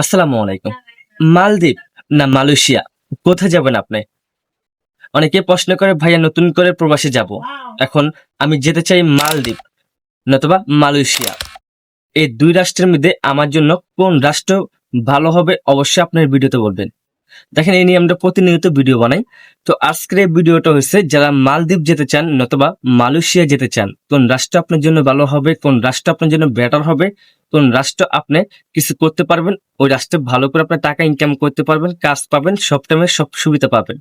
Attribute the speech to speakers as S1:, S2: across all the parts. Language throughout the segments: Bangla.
S1: আসসালামু আলাইকুম। মালদ্বীপ না মালয়েশিয়া? কোথায় যাবেন আপনি? অনেকে প্রশ্ন করে, ভাইয়া, নতুন করে প্রবাসে যাব। এখন আমি যেতে চাই মালদ্বীপ নতুবা মালয়েশিয়া। এই দুই রাষ্ট্রের মধ্যে আমার জন্য কোন রাষ্ট্র ভালো হবে অবশ্যই আপনার ভিডিওতে বলবেন। দেখেন, এই নিয়ে আমরা প্রতিনিয়ত ভিডিও বানাই। তো আজকের এই ভিডিওটা হচ্ছে, যারা মালদ্বীপ যেতে চান নতুবা মালয়েশিয়া যেতে চান, কোন রাষ্ট্র আপনার জন্য ভালো হবে, কোন রাষ্ট্র আপনার জন্য বেটার হবে কোন রাষ্ট্র আপনি কিছু করতে পারবেন, ওই রাষ্ট্রে ভালো করে আপনি টাকা ইনকাম করতে পারবেন, কাজ পাবেন, সব টাইমে সব সুবিধা পাবেন।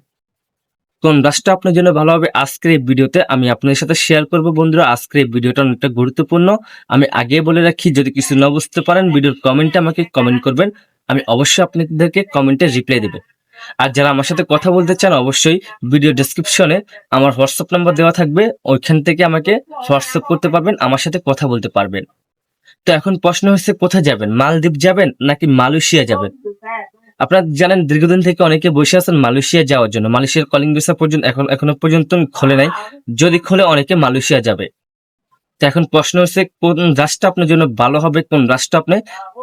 S1: কোন রাষ্ট্র আপনার জন্য ভালো হবে, আজকের এই ভিডিওতে আমি আপনাদের সাথে শেয়ার করব। বন্ধুরা, আজকের এই ভিডিওটা অনেকটা গুরুত্বপূর্ণ। আমি আগে বলে রাখি, যদি কিছু না বুঝতে পারেন, ভিডিওর কমেন্টে আমাকে কমেন্ট করবেন। আমি অবশ্যই আপনাদেরকে কমেন্টে রিপ্লাই দেবো। আর যারা আমার সাথে কথা বলতে চান, অবশ্যই ভিডিও ডেসক্রিপশনে আমার হোয়াটসঅ্যাপ নাম্বার দেওয়া থাকবে। ওইখান থেকে আমাকে হোয়াটসঅ্যাপ করতে পারবেন, আমার সাথে কথা বলতে পারবেন। তো এখন প্রশ্ন হচ্ছে, কোথায় যাবেন? মালদ্বীপ যাবেন নাকি মালয়েশিয়া যাবেন? আপনারা জানেন, দীর্ঘদিন থেকে অনেকে বসে আছেন মালয়েশিয়া যাওয়ার জন্য। মালয়েশিয়ার কলিং ভিসা পর্যন্ত এখন এখনও পর্যন্ত খোলে নাই। যদি খোলে, অনেকে মালয়েশিয়া যাবে। তো এখন প্রশ্ন হচ্ছে, কোন রাষ্ট্র আপনার জন্য ভালো হবে, কোন রাষ্ট্র আপনি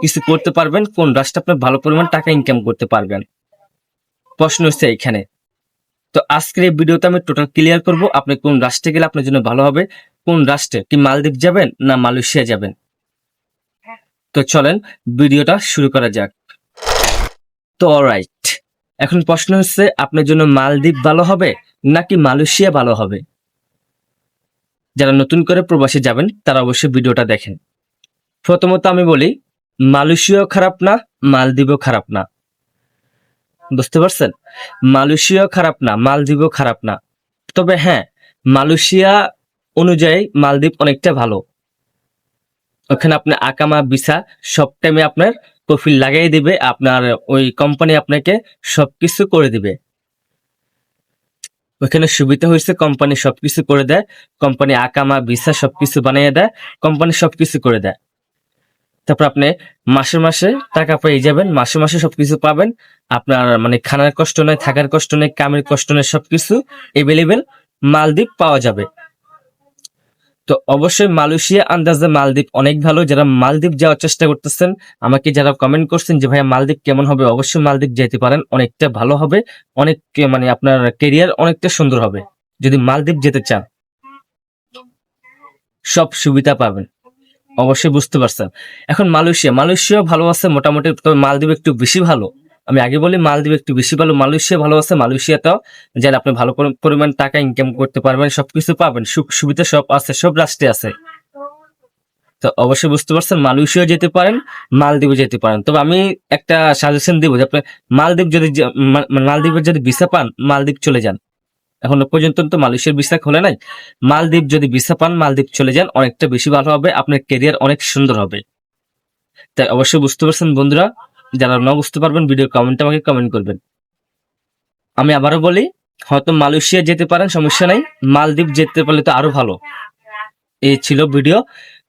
S1: কিছু করতে পারবেন, কোন রাষ্ট্র আপনি ভালো পরিমাণ টাকা ইনকাম করতে পারবেন? প্রশ্ন হচ্ছে এখানে তো আজকের এই ভিডিওতে আমি টোটাল ক্লিয়ার করব, আপনি কোন রাষ্ট্রে গেলে আপনার জন্য ভালো হবে, কোন রাষ্ট্রে? কি মালদ্বীপ যাবেন না মালয়েশিয়া যাবেন? তো চলেন ভিডিওটা শুরু করা যাক। তো অলরাইট এখন প্রশ্ন হচ্ছে, আপনার জন্য মালদ্বীপ ভালো হবে নাকি মালয়েশিয়া ভালো হবে? যারা নতুন করে প্রবাসে যাবেন, তারা অবশ্যই ভিডিওটা দেখেন। প্রথমত আমি বলি, মালয়েশিয়াও খারাপ না, মালদ্বীপও খারাপ না। বুঝতে পারছেন? মালয়েশিয়াও খারাপ না, মালদ্বীপও খারাপ না। তবে হ্যাঁ মালয়েশিয়া অনুযায়ী মালদ্বীপ অনেকটা ভালো। ওখানে আপনি আকামা ভিসা সব টাইমে আপনার কফিল লাগাই দিবে, আপনার ওই কোম্পানি আপনাকে সবকিছু করে দিবে। ওখানে সুবিধা হয়েছে কোম্পানি সবকিছু করে দেয় কোম্পানি আকামা ভিসা সবকিছু বানিয়ে দেয় কোম্পানি সবকিছু করে দেয়। তারপর আপনি মাসে মাসে টাকা পেয়ে যাবেন, মাসে মাসে সবকিছু পাবেন, আপনার মানে খানার কষ্ট নেই থাকার কষ্ট নেই কামের কষ্ট নেই সবকিছু এভেলেবেল মালদ্বীপ পাওয়া যাবে। তো অবশ্যই মালয়েশিয়া আন্দাজে মালদ্বীপ অনেক ভালো। যারা মালদ্বীপ যাওয়ার চেষ্টা করতেছেন, আমাকে যারা কমেন্ট করছেন যে, ভাইয়া, মালদ্বীপ কেমন হবে? অবশ্যই মালদ্বীপ যেতে পারেন, অনেকটা ভালো হবে। অনেক মানে আপনার কেরিয়ার অনেকটা সুন্দর হবে। যদি মালদ্বীপ যেতে চান, সব সুবিধা পাবেন। অবশ্যই বুঝতে পারছেন। এখন মালয়েশিয়া মালয়েশিয়া ভালো আছে মোটামুটি, তবে মালদ্বীপ একটু বেশি ভালো। আমি আগে বলি মালদ্বীপ একটু বেশি ভালো মালয়েশিয়া ভালো আছে মালয়েশিয়াতেও। যারা আপনি ভালো পরিমাণ টাকা ইনকাম করতে পারবেন, সবকিছু পাবেন, সুখ সুবিধা সব আছে, সব রাষ্ট্রে আছে। তো অবশ্যই বুঝতে পারছেন মালয়েশিয়া যেতে পারেন মালদ্বীপে যেতে পারেন। তবে আমি একটা সাজেশন দিব যে আপনি মালদ্বীপ যদি মালদ্বীপের যদি ভিসা পান, মালদ্বীপ চলে যান। এখনও পর্যন্ত তো মালয়েশিয়ার ভিসা খোলে নাই। মালদ্বীপ যদি ভিসা পান, মালদ্বীপ চলে যান, অনেকটা বেশি ভালো হবে, আপনার কেরিয়ার অনেক সুন্দর হবে। তাই অবশ্যই বুঝতে পারছেন বন্ধুরা যারা না বুঝতে পারবেন ভিডিও কমেন্টে আমাকে কমেন্ট করবেন। আমি আবারও বলি, হয়তো মালয়েশিয়া যেতে পারেন, সমস্যা নাই। মালদ্বীপ যেতে পারলে তো আরও ভালো। এই ছিল ভিডিও।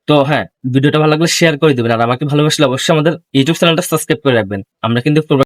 S1: তো হ্যাঁ ভিডিওটা ভালো লাগলে শেয়ার করে দেবেন। আর আমাকে ভালোবাসলে অবশ্যই আমাদের ইউটিউব চ্যানেলটা সাবস্ক্রাইব করে রাখবেন। আমরা কিন্তু